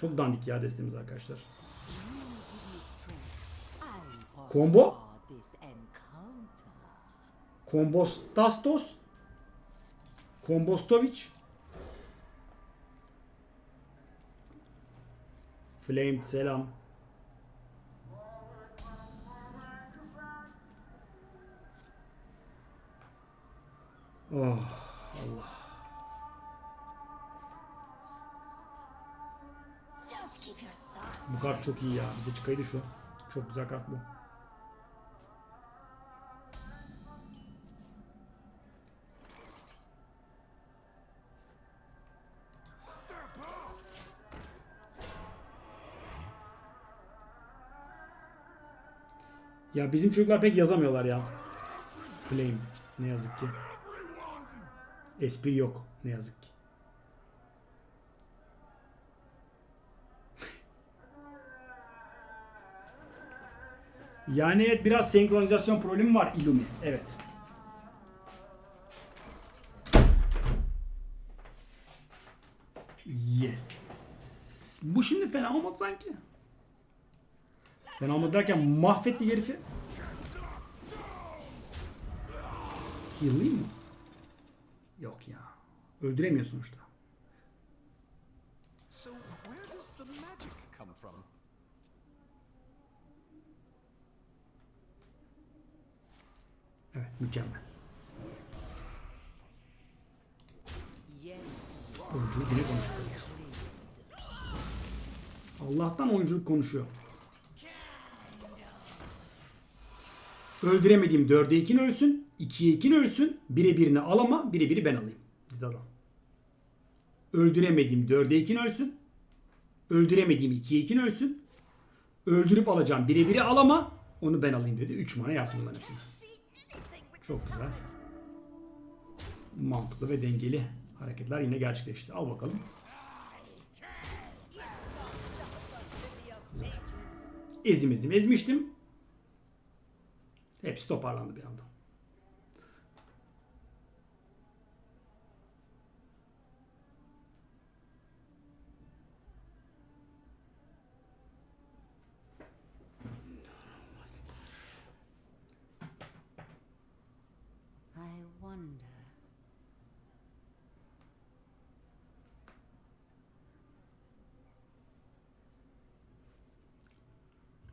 Çok dandik ya destemiz arkadaşlar. Combo. Kombostastos. Kombostovic. Flamed selam. Oh Allah. Bu kart çok iyi ya. Bize çıkaydı şu. Çok güzel kart bu. Ya bizim çocuklar pek yazamıyorlar ya. Flame. Ne yazık ki. Espri yok. Ne yazık ki. Yani evet biraz senkronizasyon problemi var Illumi. Evet. Yes. Bu şimdi fena olmadı sanki. Fena olmadı derken mahvetti herifi. Heal'layım mı? Yok ya. Öldüremiyor sonuçta. Evet mükemmel. Oyunculuk yine konuşuyor. Allah'tan oyunculuk konuşuyor. Öldüremediğim 4'e 2'in ölsün, 2'ye 2'in ölsün, 1'e 1'ini alama, 1'e 1'i ben alayım. Dedi adam. Öldüremediğim 4'e 2'in ölsün, öldüremediğim 2'ye 2'in ölsün, öldürüp alacağım 1'e 1'i alama, onu ben alayım dedi. 3 mana yaptım bunların hepsini. Çok güzel. Mantıklı ve dengeli hareketler yine gerçekleşti. Al bakalım. Ezim ezim ezmiştim. Hepsi toparlandı bir anda.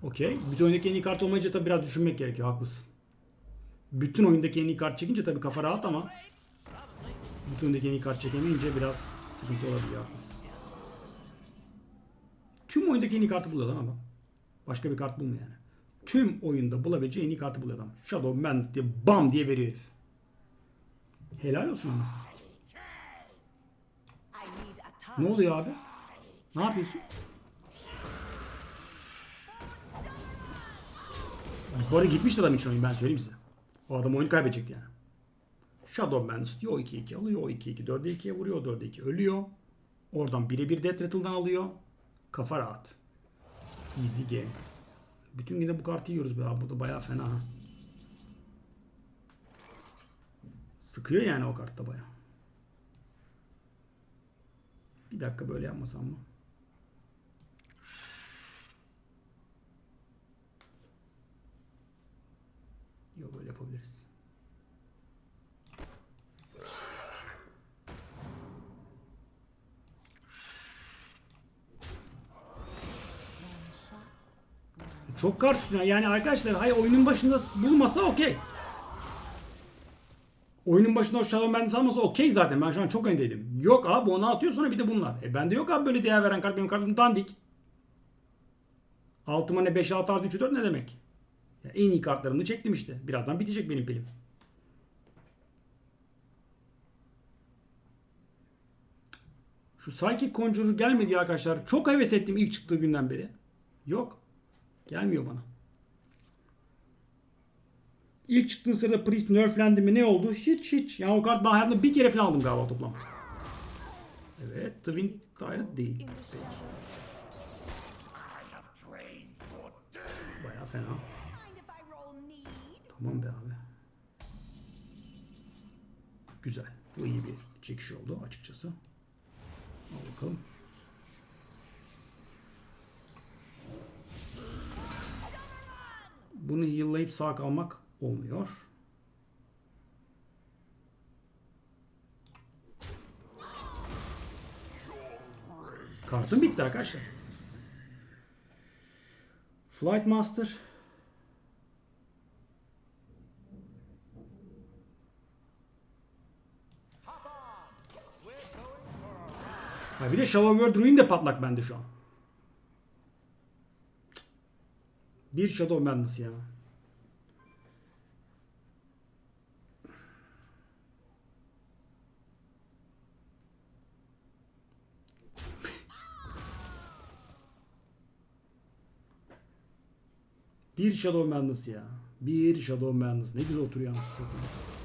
Okey. Bütün oyundaki en iyi kart olmayınca tabii biraz düşünmek gerekiyor. Haklısın. Bütün oyundaki en iyi kart çekince tabii kafa rahat ama bütün oyundaki en iyi kart çekemeyince biraz sıkıntı olabiliyor. Haklısın. Tüm oyundaki en iyi kartı buluyor lan adam. Başka bir kart bulmuyor yani. Tüm oyunda bulabileceği en iyi kartı buluyor adam. Shadow Bandit diye bam diye veriyor herif. Helal olsun anasını. Ne oluyor abi? Ne yapıyorsun? Bu arada gitmişti adam için oyun ben söyleyeyim size. O adam oyunu kaybedecekti yani. Shadow Bandits diyor o 2-2 alıyor. O 2-2 4'e 2'ye vuruyor. 4'e 2 ölüyor. Oradan 1'e 1 Death Rattle'dan alıyor. Kafa rahat. Easy game. Bütün günde bu kartı yiyoruz be abi. Bu da bayağı fena ha. Sıkıyor yani o kartta bayağı. Bir dakika böyle yapmasam mı? Yok böyle yapabiliriz. Çok kart üstüne. Yani arkadaşlar hayır oyunun başında bulmasa okey. Oyunun başında o Shadow Bandits almasa okey zaten. Ben şu an çok öndeydim. Yok abi onu atıyor sonra bir de bunlar. E bende yok abi böyle değer veren kart. Benim kartım dandik. Altıma ne 5 6 6 3 4 ne demek? Ya en iyi kartlarımı çektim işte. Birazdan bitecek benim pilim. Şu Psychic Conjurer gelmedi arkadaşlar. Çok heves ettim ilk çıktığı günden beri. Yok. Gelmiyor bana. İlk çıktığı sırada Priest nerflendi mi ne oldu? Hiç hiç. Yani o kart ben hayatımda bir kere falan aldım galiba toplam. Evet. Twin Tyrant değil. Peki. Baya fena. Tamam be abi. Güzel. Bu iyi bir çekiş oldu açıkçası. Al bakalım. Bunu yıllayıp sağ kalmak olmuyor. Kartım bitti arkadaşlar. Flight Master Ha bir de Shadow World Ruin de patlak bende şu an. Bir Shadow Madness ya. Bir Shadow Madness ya. Bir Shadow Madness. Ne güzel oturuyor anasını satayım.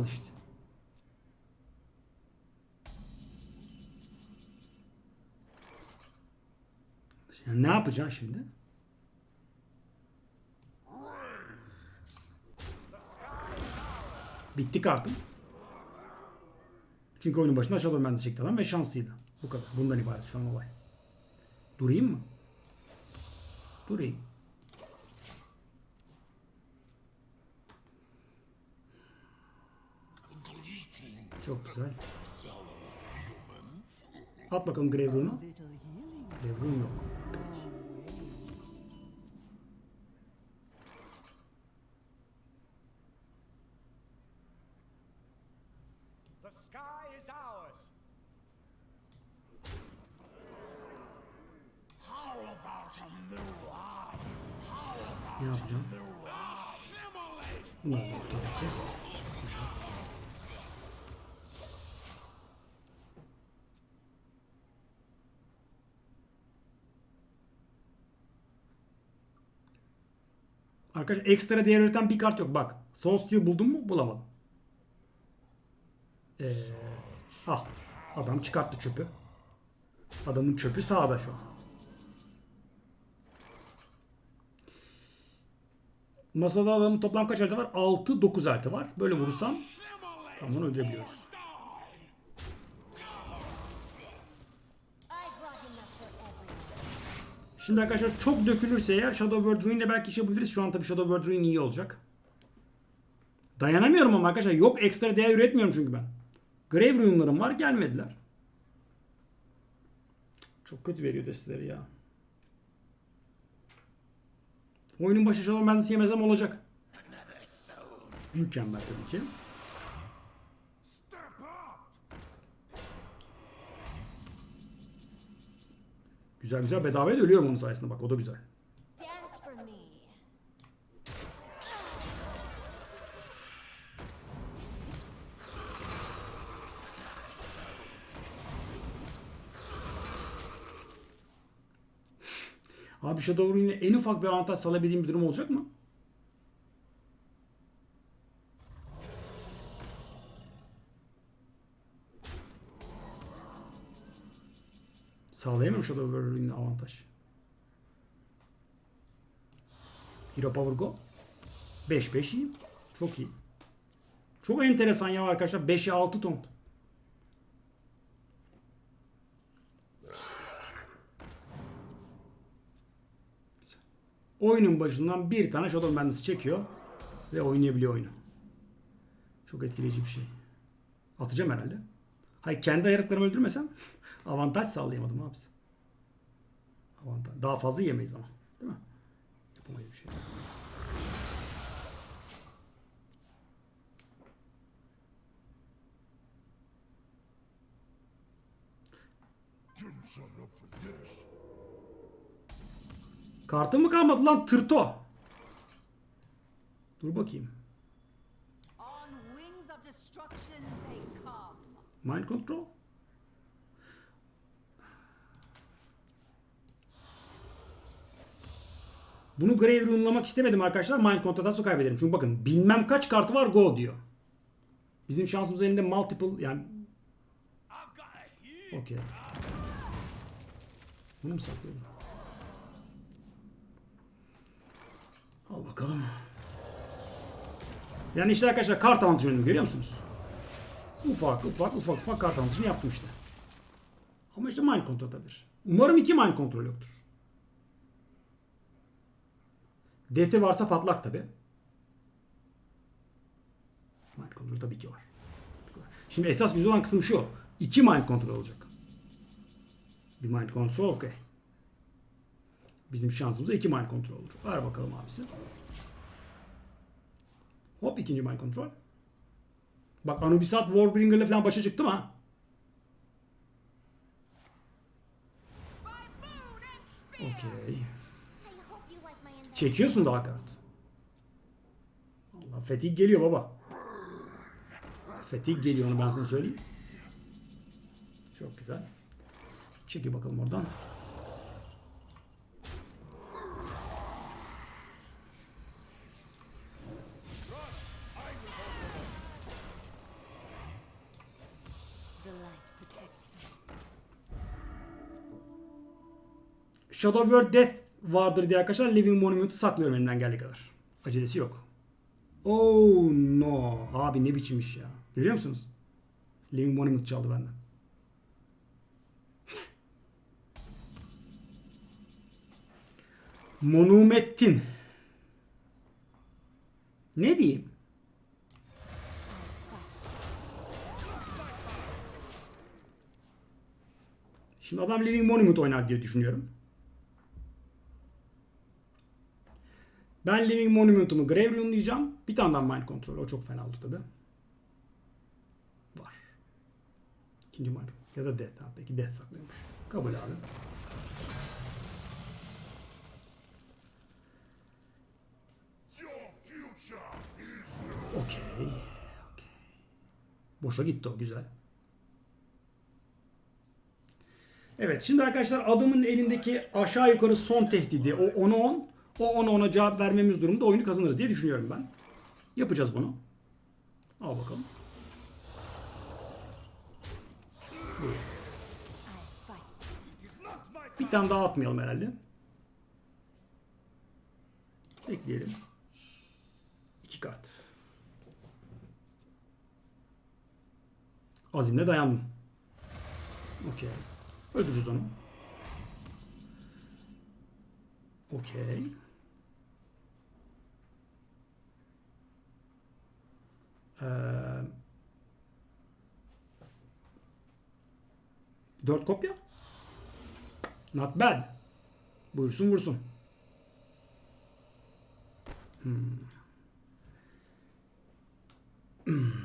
Al. Yani ne yapacaksın şimdi? Bitti kartım. Çünkü oyunun başında Shadow Man'de çekti adam ve şanslıydı. Bu kadar. Bundan ibaret şu an olay. Durayım mı? Durayım. Çok güzel. At bakalım Grave Rune'u. Grave Rune yok. The sky is ours. Ne yapacağım? Bunu alalım tabii ki. Arkadaşlar ekstra değer üreten bir kart yok. Bak. Soul Steel buldum mu? Bulamadım. Ee, ah. Adam çıkarttı çöpü. Adamın çöpü sağda şu an. Masada adamın toplam kaç harita var? 6-9 harita var. Böyle vurursam tamam öldürebiliyoruz. Şimdi arkadaşlar çok dökülürse eğer Shadow World Ruin'le belki iş yapabiliriz. Şu an tabii Shadow World Ruin iyi olacak. Dayanamıyorum ama arkadaşlar. Yok ekstra değer üretmiyorum çünkü ben. Grave Rune'larım var gelmediler. Çok kötü veriyor desteleri ya. Oyunun başı Shadow Madness yemezsem olacak. Mükemmel tabii ki. Güzel güzel bedavaya da ölüyorum onun sayesinde bak o da güzel. Abi Shadow Rune'le en ufak bir avantaj salabildiğim bir durum olacak mı? Sağlayamam Shadow Rune'le avantaj. Hero Power Go. 5-5 iyi. Çok iyi. Çok enteresan ya arkadaşlar. 5'e 6 ton. Oyunun başından bir tane Shadow Madness çekiyor ve oynayabiliyor oyunu. Çok etkileyici bir şey. Atacağım herhalde. Hayır kendi ayarlıklarımı öldürmesem avantaj sağlayamadım abi. Avantaj. Daha fazla yemeyiz ama. Değil mi? Yapamayız bir şey. Kartın mı kalmadı lan tırto? Dur bakayım. Mind control. Bunu Grave Rune'lamak istemedim arkadaşlar. Mind Control'dan sonra kaybederim. Çünkü bakın bilmem kaç kartı var go diyor. Bizim şansımız elinde multiple yani okey. Bunu mu saklayalım? Al bakalım. Yani işte arkadaşlar kart avantajı oynuyorum görüyor musunuz? Ufak ufak ufak ufak kart alışını yaptım işte. Ama işte mind kontrol atabilir. Umarım iki mind kontrol yoktur. Defte varsa patlak tabi. Mind kontrol. Tabii ki var. Şimdi esas güzel olan kısım şu. İki mind kontrol olacak. Bir mind kontrol okey. Bizim şansımıza iki mind kontrol olur. Ver bakalım abisi. Hop ikinci mind kontrol. Bak Anubisat Warbringer'la falan başa çıktım ha. Okey. Çekiyorsun daha kart. Allah fatigue geliyor baba. Fatigue geliyor onu ben sana söyleyeyim. Çok güzel. Çeki bakalım oradan. Shadow World Death vardır diye arkadaşlar Living Monument'ı saklıyorum elimden geldiği kadar. Acelesi yok. Oh no. Abi ne biçim iş ya. Görüyor musunuz? Living Monument çaldı benden. Monumentin. Ne diyeyim? Şimdi adam Living Monument oynar diye düşünüyorum. Ben Living Monument'umu Graveyard'um diyeceğim. Bir tane daha Mind Control. O çok fena oldu tabi. Var. İkinci Mind Ya da Death. Ha, peki Death saklıyormuş. Kabul abi. Okey. Okey. Boşa gitti o. Güzel. Evet şimdi arkadaşlar adamın elindeki aşağı yukarı son tehdidi o 10'a 10 o 10'a 10'a cevap vermemiz durumunda oyunu kazanırız diye düşünüyorum ben. Yapacağız bunu. Al bakalım. Bir tane daha atmayalım herhalde. Bekleyelim. İki kart. Azimle dayandım. Okey. Öldürürüz onu. Okey. Ee, dört kopya. Not bad. Buyursun vursun.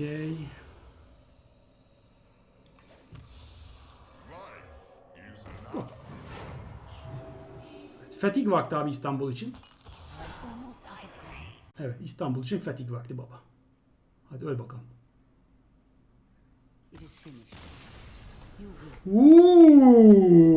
Okey. Fatigue vakti abi İstanbul için. Evet İstanbul için fatigue vakti baba. Hadi öl bakalım. Uuu.